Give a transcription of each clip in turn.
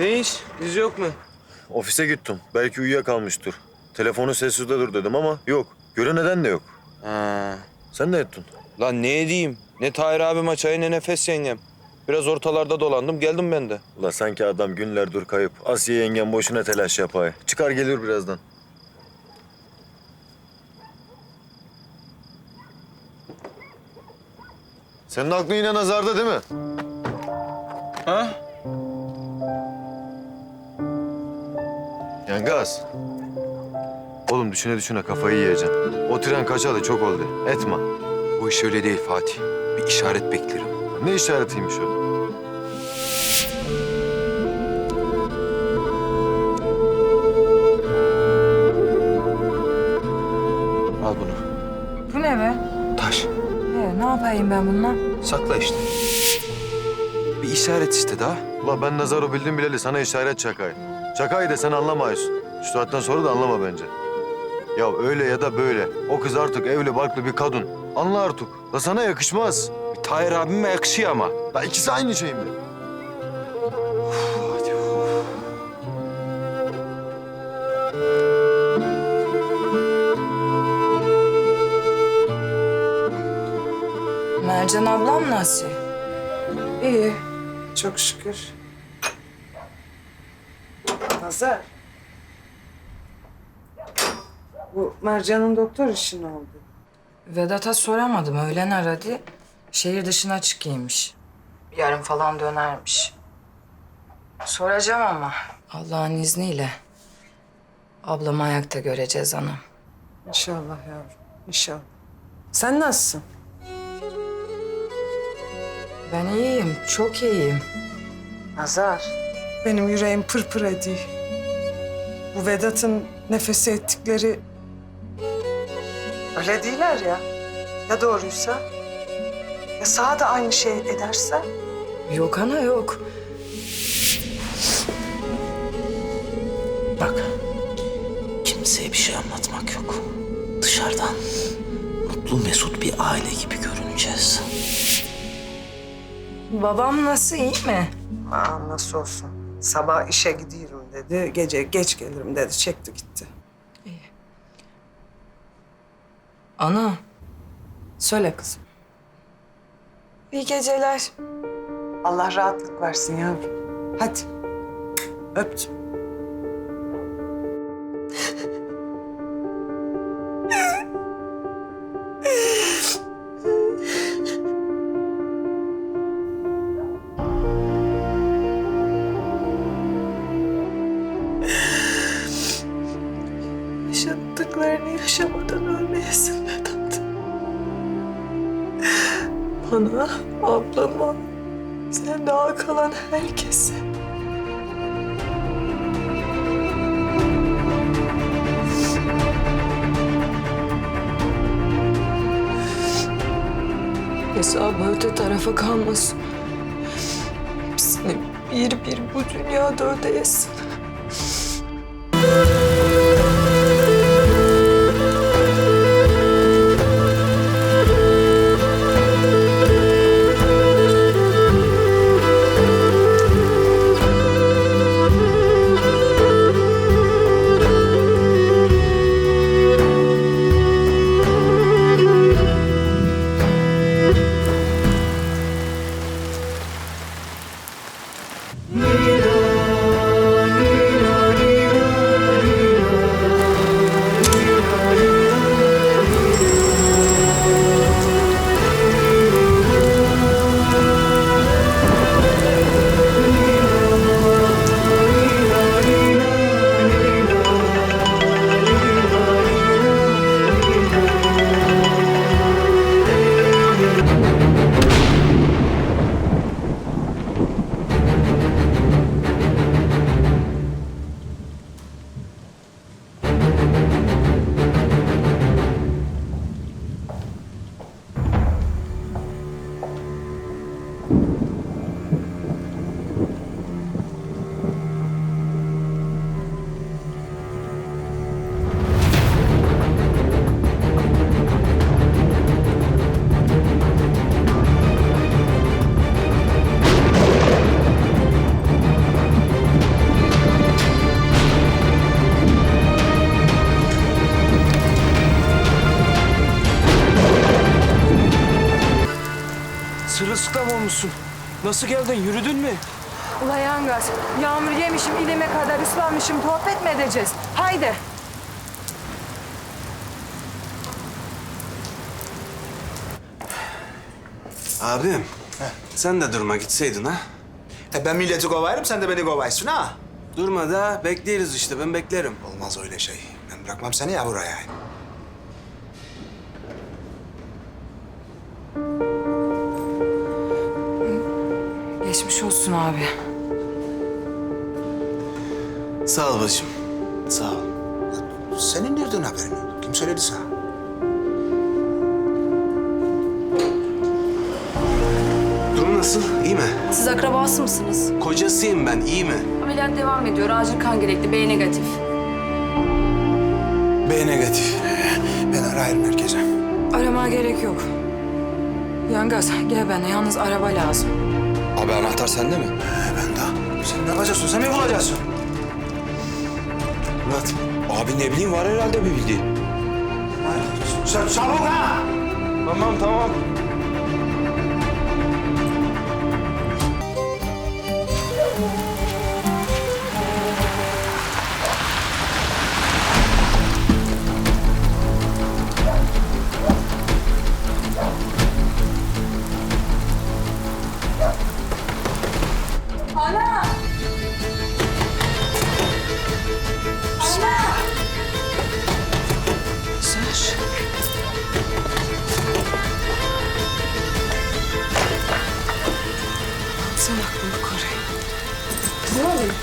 Ne iş? Yüz yok mu? Ofise gittim. Belki uyuyakalmıştır. Telefonu sessizde dur dedim ama yok. Göre neden de yok. Ha. Sen ne ettin? Lan ne edeyim? Ne Tahir abim açayı ne nefes yengem. Biraz ortalarda dolandım geldim ben de. Ula sanki adam günlerdir kayıp. Asiye yengem boşuna telaş yapay. Çıkar gelir birazdan. Senin aklın yine nazarda değil mi? Ha? Yengaz. Oğlum düşüne düşüne kafayı yiyeceksin. O tren kaçalı çok oldu. Etme. Bu iş öyle değil Fatih. Bir işaret beklerim. Ne işaretiymiş o? Al bunu. Bu ne be? Taş. Ee, ne yapayım ben bununla? Sakla işte. Bir işaret işte daha. Ula ben Nazar'ı bildim bileli sana işaret çakay. Çakay da sen anlamayısın. Şu saatten sonra da anlama bence. Ya öyle ya da böyle. O kız artık evli barklı bir kadın. Anla artık. La sana yakışmaz. Bir Tahir abime yakışıyor ama. La ikisi aynı şey mi? Hadi. Mercan ablam nasıl? İyi, çok şükür. Nazar. Bu Mercan'ın doktor işi ne oldu? Vedat'a soramadım. Öğlen aradı. Şehir dışına çıkıymış. Yarın falan dönermiş. Soracağım ama. Allah'ın izniyle. Ablamı ayakta göreceğiz anam. İnşallah yavrum, inşallah. Sen nasılsın? Ben iyiyim, çok iyiyim. Nazar. Benim yüreğim pırpır ediyor. Bu Vedat'ın nefesi ettikleri... Öyle değiller ya. Ya doğruysa? Ya sağa da aynı şey ederse? Yok ana yok. Bak, kimseye bir şey anlatmak yok. Dışarıdan mutlu mesut bir aile gibi görüneceğiz. Babam nasıl, iyi mi? Aa, nasıl olsun. Sabah işe gidiyorum dedi, gece geç gelirim dedi. Çekti gitti. Ana, Söyle kızım. iyi geceler. Allah rahatlık versin yavrum. Hadi. Öptüm. Yaşadıklarını yaşamadan ölmeyesin Vedat. Bana, ablama, sen daha kalan herkese. Hesabı öte tarafa kalmasın. Hepsini bir bir bu dünyada ödeyesin. Sırılsıklam olmuşsun. Nasıl geldin? Yürüdün mü? Ula yangaz, yağmur yemişim, ilime kadar ıslanmışım. Sohbet mi edeceğiz? Haydi. Abim, sen de durma gitseydin ha. E ben milleti kovarım, sen de beni kovaysın ha. Durma da bekleriz işte, ben beklerim. Olmaz öyle şey. Ben bırakmam seni ya buraya. Geçmiş olsun abi. Sağ ol bacım, sağ ol. Senin nereden haberin oldu? Kim söyledi sana? Durum nasıl, iyi mi? Siz akrabası mısınız? Kocasıyım ben, iyi mi? Ameliyat devam ediyor. Acil kan gerekli. B negatif. B negatif. Ben arayayım merkeze. Arama gerek yok. Yangaz, gel benimle. Yalnız araba lazım. Abi anahtar sende mi? E ben de. Sen ne yapacaksın? Sen mi bulacaksın? Murat, Abi ne bileyim var herhalde bir bildiği. Sen çabuk ha! Tamam tamam. Sen aklını koru. Ne oluyor?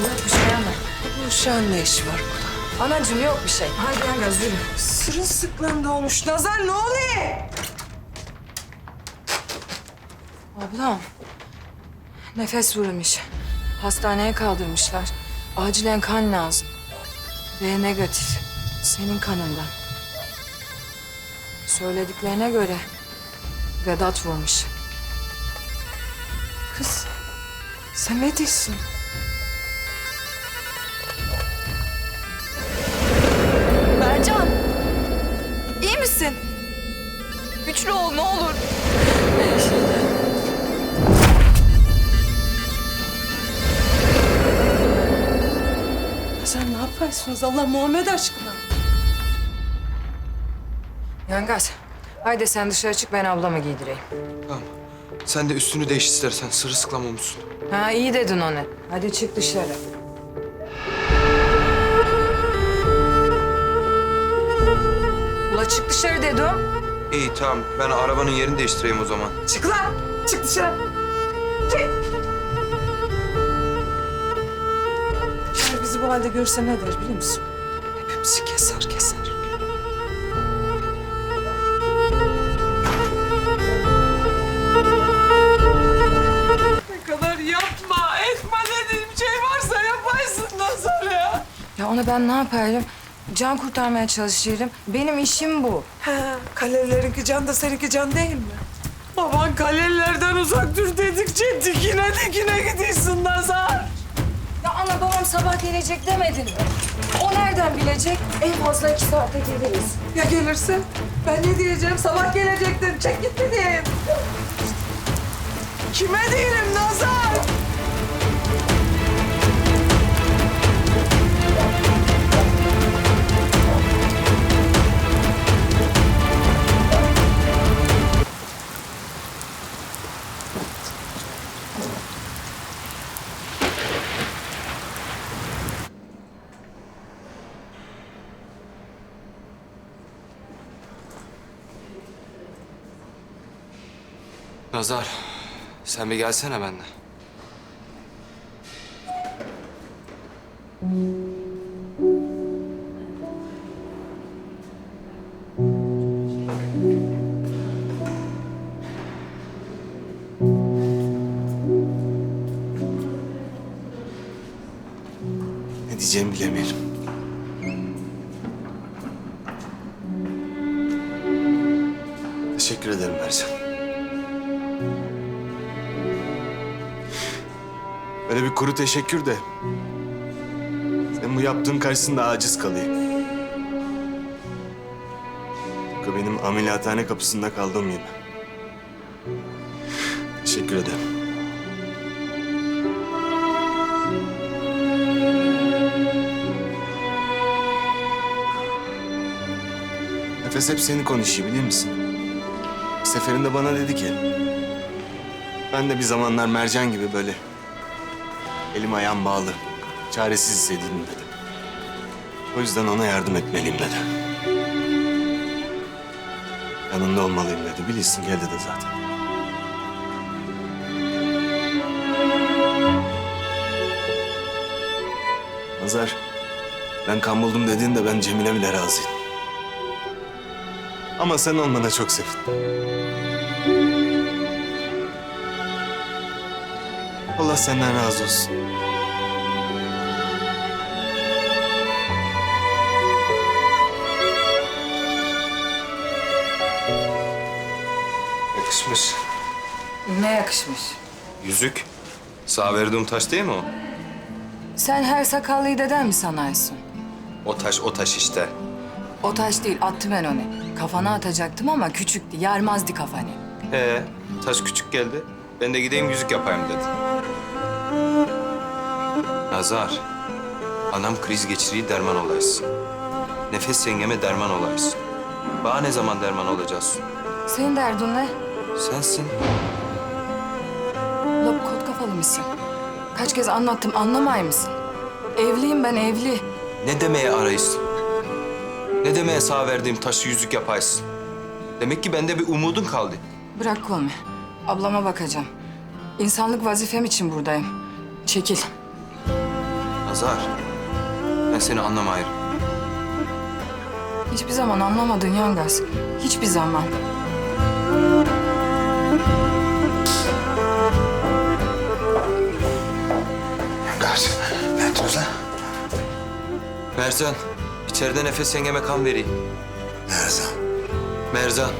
Yok bir şey ama. Bu uşağın ne işi var burada? Anacığım yok bir şey. Haydi Yangaz yürü. Sırılsıklam olmuş. Nazar ne oluyor? Ablam. Nefes vurmuş. Hastaneye kaldırmışlar. Acilen kan lazım. B negatif. Senin kanından. Söylediklerine göre Vedat vurmuş. Kız sen ne diyorsun? Yapıyorsunuz Allah Muhammed aşkına? Yangaz. Haydi sen dışarı çık ben ablamı giydireyim. Tamam. Sen de üstünü değiş istersen. Sırılsıklam olmuşsun. Ha iyi dedin onu. Hadi çık dışarı. Ula çık dışarı dedim. İyi tamam ben arabanın yerini değiştireyim o zaman. Çık lan! Çık dışarı! Çık! Bu halde görse ne der biliyor musun? Hepimizi keser keser. Ne kadar yapma, etme dediğim şey varsa yaparsın Nazar ya. Ya onu ben ne yapayım? Can kurtarmaya çalışıyorum. Benim işim bu. He, kalelerinki can da seninki can değil mi? Baban kalelerden uzak dur dedikçe dikine dikine gidiyorsun gelecek demedin mi? O nereden bilecek? En fazla iki saate geliriz. Ya gelirse? Ben ne diyeceğim? Sabah gelecektin. Çek git diyeyim? Kime diyelim Nazar? Nazar, sen bir gelsene benimle. ne diyeceğimi bilemiyorum. Böyle bir kuru teşekkür de... ...sen bu yaptığın karşısında aciz kalayım. Tıpkı benim ameliyathane kapısında kaldığım gibi. Teşekkür ederim. Nefes hep seni konuşuyor biliyor musun? Bir seferinde bana dedi ki... Ben de bir zamanlar mercan gibi böyle... Elim ayağım bağlı, çaresiz hissediyordum dedi. O yüzden ona yardım etmeliyim dedi. Yanında olmalıyım dedi. Bilirsin geldi de zaten. Nazar, ben kan buldum dediğinde ben Cemile bile razıyım. Ama sen olmana çok sevindim. Allah senden razı olsun. Yakışmış. Ne yakışmış. Yüzük. Sağ verdiğim taş değil mi o? Sen her sakallıyı deden mi sanarsın? O taş, o taş işte. O taş değil, attım ben onu. Kafana atacaktım ama küçüktü, yarmazdı kafanı. He, taş küçük geldi. Ben de gideyim yüzük yapayım dedi. Nazar, anam kriz geçiriyi derman olaysın. Nefes yengeme derman olaysın. Bana ne zaman derman olacaksın? Senin derdin ne? Sensin. Lop kot kafalı mısın? Kaç kez anlattım, anlamay mısın? Evliyim ben, evli. Ne demeye arayısın? Ne demeye sağ verdiğim taşı yüzük yapaysın? Demek ki bende bir umudun kaldı. Bırak kolumu. Ablama bakacağım. İnsanlık vazifem için buradayım. Çekil. Nazar, ben seni anlamayırım. Hiçbir zaman anlamadın Yangaz. Hiçbir zaman. Gaz. Ne yaptınız lan? Merzan, içeride nefes yengeme kan vereyim. Nerede? Merzan,